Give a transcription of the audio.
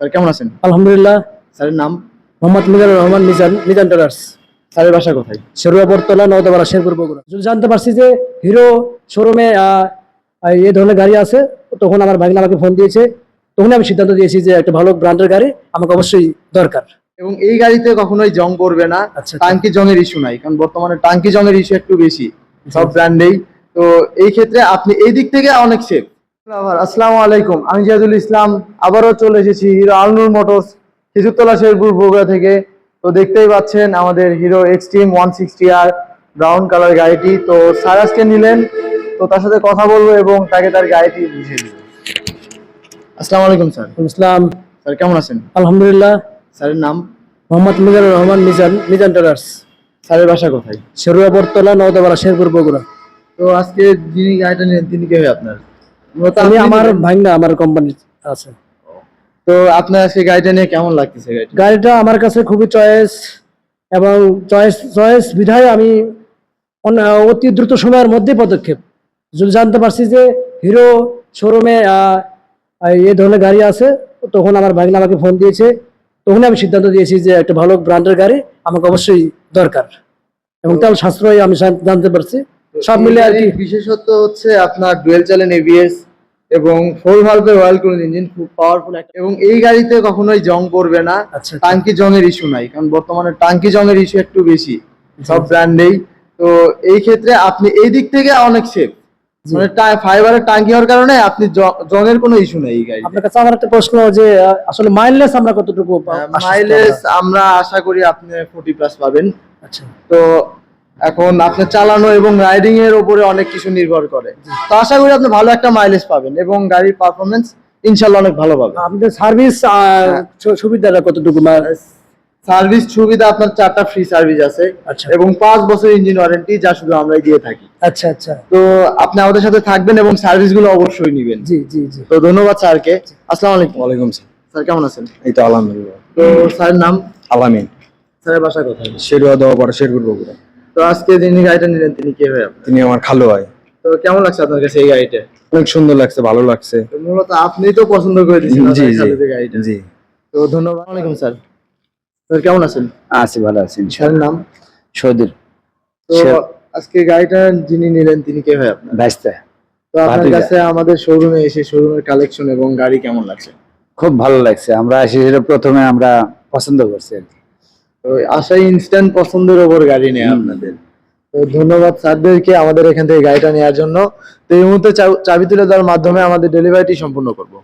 Sir কেমন আছেন? আলহামদুলিল্লাহ। স্যারের নাম? মোহাম্মদ মিজানুর রহমান মিজান মিজান টেলার্স স্যারের বাসা কোথায়? শেরুয়া বরতলা নওদাপাড়া শেরপুর বগুড়া। যদি জানতে পারছি যে হিরো শোরুমে এই ধরনের গাড়ি আছে তখন আমার ভাগনা আমাকে ফোন দিয়েছে। তখন আমি সিদ্ধান্ত দিয়েছি যে একটা ভালো ব্র্যান্ডের গাড়ি আমাকে অবশ্যই দরকার। এবং এই গাড়িতে কখনোই জং করবে না আচ্ছা, টাঙ্কি জংয়ের ইস্যু নাই কারণ বর্তমানে টাঙ্কি জংয়ের ইস্যু একটু বেশি সব ব্র্যান্ডেই তো এই ক্ষেত্রে আপনি এই দিক থেকে অনেক সেফ আসসালামু আলাইকুম। আমি জিয়াদুল ইসলাম আবারও চলে এসেছি হিরো আলনুর মোটরস খেজুরতলা শেরপুর বগুড়া থেকে। তো দেখতেই পাচ্ছেন আমাদের হিরো এক্সট্রিম ওয়ান সিক্সটি আর ব্রাউন কালার গাড়িটি। তো স্যার আজকে নিলেন তো তার সাথে কথা বলব এবং তাকে তার গাড়িটি বুঝিয়ে দিব। আসসালামু আলাইকুম স্যার। ইসলাম স্যার কেমন আছেন? আলহামদুলিল্লাহ। স্যারের নাম? মোহাম্মদ মিজানুর রহমান মিজান মিজান টেলার্স স্যারের বাসা কোথায়? শেরুয়া বরতলা নওদাপাড়া শেরপুর বগুড়া। তো আজকে যিনি গাড়িটা নিলেন তিনি কে হয় আপনার? আমি আমার। ভাগনা আমার কোম্পানি আছে। তো আপনার আজকে গাড়িটা নিয়ে কেমন লাগতেছে গাড়িটা? গাড়িটা আমার কাছে খুবই চয়েস এবং চয়েস চয়েস বিধায় আমি অতি দ্রুত সময়ের মধ্যে পদক্ষেপ। যদি জানতে পারছি যে হিরো শোরুমে এই ধরনের গাড়ি আছে তখন আমার ভাগনা আমাকে ফোন দিয়েছে। তখন আমি সিদ্ধান্ত দিয়েছি যে একটা ভালো ব্র্যান্ডের গাড়ি আমাকে অবশ্যই দরকার। এবং তার সাশ্রয় আমি জানতে পারছি। সব মিলে আর কি। বিশেষত্ব হচ্ছে আপনার ডুয়েল চ্যানেল এবিএস এবং ফোর ভালভের অয়েল কুলিং ইঞ্জিন খুব পাওয়ারফুল একটা। এবং এই গাড়িতে কখনোই জং পড়বে না আচ্ছা। টাঙ্কি জংয়ের ইস্যু নাই কারণ বর্তমানে টাঙ্কি জংয়ের ইস্যু একটু বেশি সব ব্র্যান্ডেই তো এই ক্ষেত্রে আপনি এই দিক থেকে অনেক সেফ জি। মানে ফাইবারের টাঙ্কি হওয়ার কারণে আপনি জ- জংয়ের কোনো ইস্যু নেই এই গাড়ি আপনার কাছে আমার একটা প্রশ্ন যে আসলে মাইলেজ আমরা কতটুকু মাইলেজ আমরা? আমরা আশা করি আপনি ফোর্টি প্লাস পাবেন। আচ্ছা। তো এখন আপনার চালানো এবং রাইডিং এর উপরে অনেক কিছু নির্ভর করে। তো আশা করি আপনি ভালো একটা মাইলেজ পাবেন এবং গাড়ির পারফরমেন্স ইনশাল্লাহ অনেক ভালো পাবেন। আপনাদের সার্ভিস সুবিধাটা কতটুকু সার্ভিস সুবিধা আপনার চারটা ফ্রি সার্ভিস আছে আচ্ছা। এবং পাঁচ বছর ইঞ্জিন ওয়ারেন্টি যা শুধু আমরাই দিয়ে থাকি। আচ্ছা আচ্ছা। তো আপনি আমাদের সাথে থাকবেন এবং সার্ভিসগুলো অবশ্যই নিবেন। জি জি জি। তো ধন্যবাদ স্যারকে। আসসালামু আলাইকুম। ওয়ালাইকুম সালাম। স্যার কেমন আছেন? এই তো আলহামদুলিল্লাহ। তো স্যার নাম? আলামিন স্যারের বাসা কোথায়? শেরুয়া দেওয়া পরে শেরপুর বগুড়া। তো আজকে যিনি গাড়িটা নিলেন তিনি কে হয়ে তিনি আমার খালু হয় তো কেমন লাগছে আপনার কাছে এই গাড়িটা? অনেক সুন্দর লাগছে ভালো লাগছে। মূলত আপনি তো পছন্দ করে দিয়েছেন জি জি গাড়িটা। জি। তো ধন্যবাদ ওয়ালাইকুম স্যার স্যার কেমন আছেন? আছি ভালো আছি স্যারের নাম? সৌদির। তো আজকে গাড়িটা যিনি নিলেন তিনি কে হয় আপনার? ভাইস্তা তো আপনার কাছে আমাদের শোরুমে এসে শোরুমের কালেকশন এবং গাড়ি কেমন লাগছে? খুব ভালো লাগছে। আমরা এসে সেটা প্রথমে আমরা পছন্দ করছি আর কি। তো আশাই ইনস্ট্যান্ট পছন্দের ওপর গাড়ি নেই আপনাদের। তো ধন্যবাদ স্যারদেরকে আমাদের এখান থেকে গাড়িটা নেওয়ার জন্য। তো এই মুহূর্তে চাবি তুলে দেওয়ার মাধ্যমে আমাদের ডেলিভারিটি সম্পূর্ণ করব।